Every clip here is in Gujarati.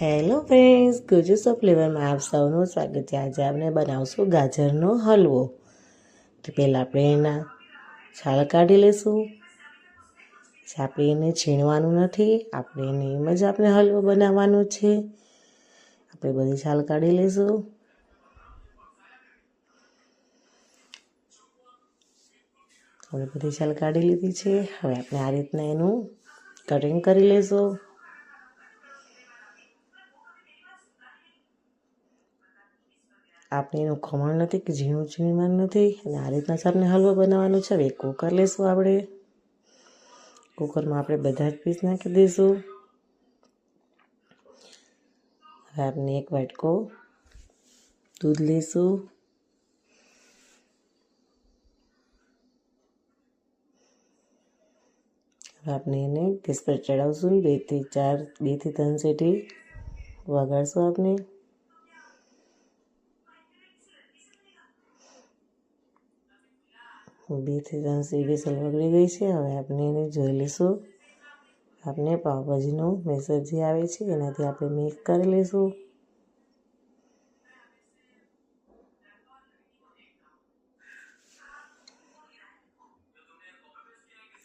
હેલો ફ્રેન્ડ્સ, ગુજુસ ફ્લેવરમાં આપ સૌનું સ્વાગત છે. આજે આપણે બનાવશું ગાજરનો હલવો. તો પહેલાં આપણે એના છાલ કાઢી લઈશું. આપણે એને છીણવાનું નથી. આપણે એને એમ જ આપણે હલવો બનાવવાનો છે. આપણે બધી છાલ કાઢી લઈશું. હવે બધી છાલ કાઢી લીધી છે. હવે આપણે આ રીતના એનું કટિંગ કરી લઈશું. આપણે એનું ખમણ નથી કે ઝીણું ઝીણવાનું નથી અને આ રીતના જ આપણે હલવો બનાવવાનો છે. હવે કુકર લેશું આપણે. કુકરમાં આપણે બધા જ પીસ નાખી દઈશું. હવે આપણે એક વાટકો દૂધ લઈશું આપણે એને ગેસ પર ચડાવશું. બેથી ચાર બેથી ત્રણ સીટી વગાડશું આપણે બેથી ત્રણ સીડી વિસલ વગડી ગઈ છે. હવે આપણે એને જોઈ લઈશું. આપણે પાવભાજીનું મેસર જે આવે છે, એનાથી આપણે મિક્સ કરી લઈશું.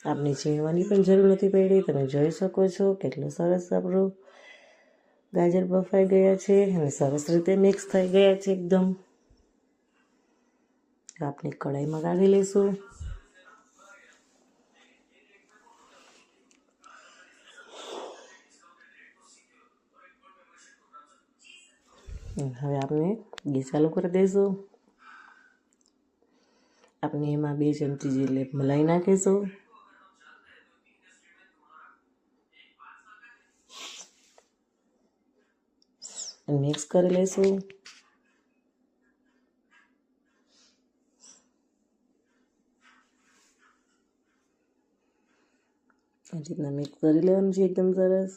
આપણે છીણવાની પણ જરૂર નથી પડી. તમે જોઈ શકો છો કેટલું સરસ આપણું ગાજર બફાઈ ગયા છે અને સરસ રીતે મિક્સ થઈ ગયા છે એકદમ. આપણે કઢાઈમાં કાઢી લઈશું. હવે આપણે ગેસ ચાલુ કરી દઈશું. આપણે એમાં બે ચમચી જેટલે મલાઈ નાખીશું. મિક્સ કરી લઈશું. આ રીતના મિક્સ કરી લેવાનું છે એકદમ સરસ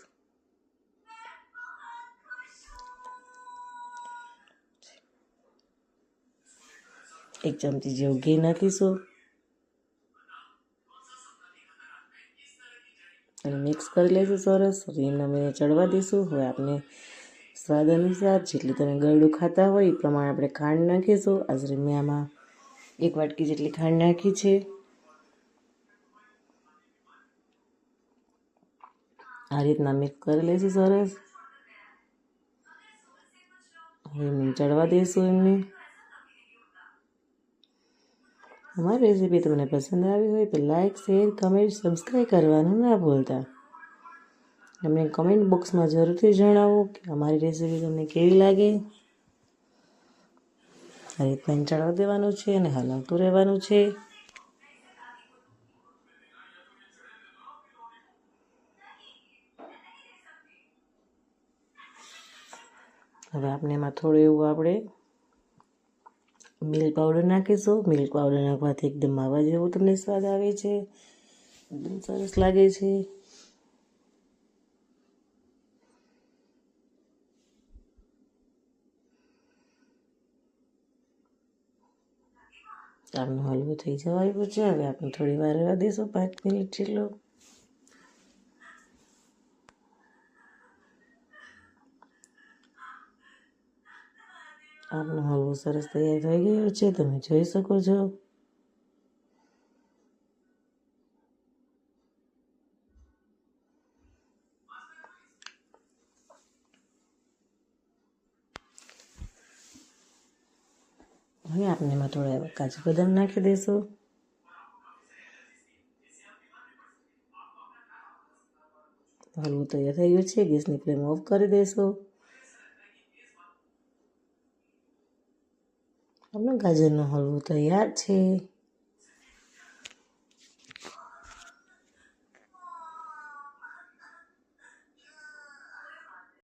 એક ચમચી જેવું ઘી નાખીશું અને મિક્સ કરી લઈશું સરસ રીન અમે ચડવા દઈશું હવે આપણે સ્વાદ અનુસાર જેટલી તમે ગળું ખાતા હોય એ પ્રમાણે આપણે ખાંડ નાખીશું આશરે મેં આમાં એક વાટકી જેટલી ખાંડ નાખી છે આ રીતના મિક્સ કરી લઈશું સરસ. હવે એમને ચડવા દઈશું એમને. અમારી રેસીપી તમને પસંદ આવી હોય તો લાઈક શેર કમેન્ટ સબસ્ક્રાઈબ કરવાનું ના ભૂલતા. અમને કમેન્ટ બોક્સમાં જરૂરથી જણાવો કે અમારી રેસીપી તમને કેવી લાગે. આ રીતના ચડવા દેવાનું છે અને હલાવતું રહેવાનું છે. હવે આપણે એમાં થોડું એવું આપણે મિલ્ક પાવડર નાખીશું. મિલ્ક પાવડર નાખવાથી એકદમ માવા જેવો તમને સ્વાદ આવે છે. એકદમ સરસ લાગે છે. આપણો હલવો થઈ જવા આવ્યો છે. હવે આપણે થોડી વાર રહેવા દઈશું. પાંચ મિનિટ જેટલો. આપનો હલવો સરસ તૈયાર થઈ ગયો છે, તમે જોઈ શકો છો. હવે આપણે એમાં થોડા કાજુ બદામ નાખી દઈશું હલવો તૈયાર થઈ ગયો છે, ગેસની ફ્લેમ ઓફ કરી દઈશું આપણો ગાજરનો હલવો તૈયાર છે.